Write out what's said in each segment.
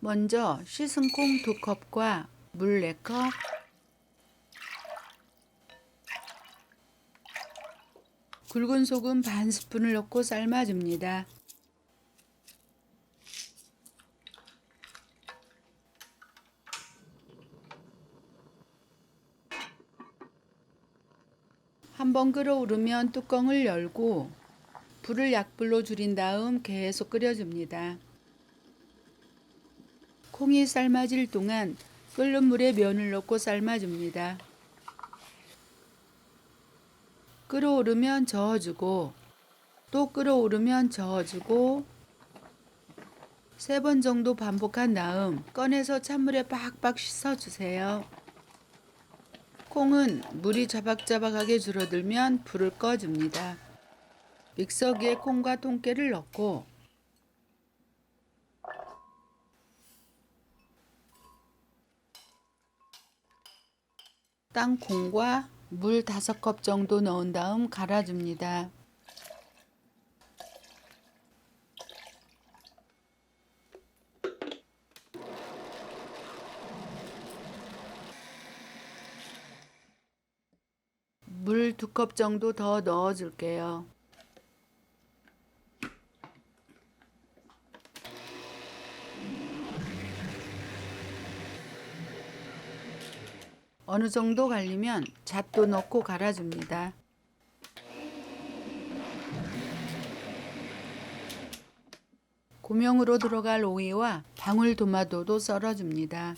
먼저 씻은 콩두 컵과 물네 컵, 굵은 소금 반 스푼을 넣고 삶아줍니다. 한번 끓어오르면 뚜껑을 열고 불을 약불로 줄인 다음 계속 끓여줍니다. 콩이 삶아질 동안 끓는 물에 면을 넣고 삶아줍니다. 끓어오르면 저어주고 또 끓어오르면 저어주고 세 번 정도 반복한 다음 꺼내서 찬물에 빡빡 씻어주세요. 콩은 물이 자박자박하게 줄어들면 불을 꺼줍니다. 믹서기에 콩과 통깨를 넣고 땅콩과 물 5컵 정도 넣은 다음 갈아줍니다. 물 2컵 정도 더 넣어줄게요. 어느 정도 갈리면 잣도 넣고 갈아줍니다. 고명으로 들어갈 오이와 방울토마토도 썰어줍니다.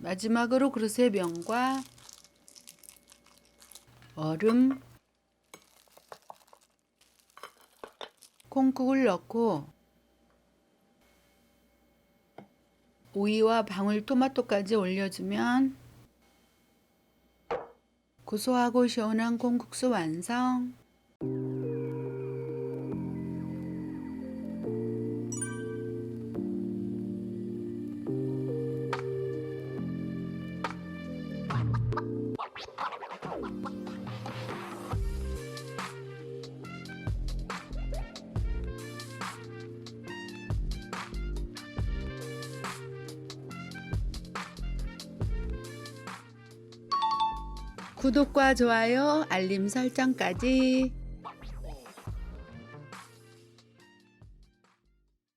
마지막으로 그릇에 면과 얼음, 콩국을 넣고 오이와 방울토마토까지 올려주면 고소하고 시원한 콩국수 완성. 구독과 좋아요, 알림 설정까지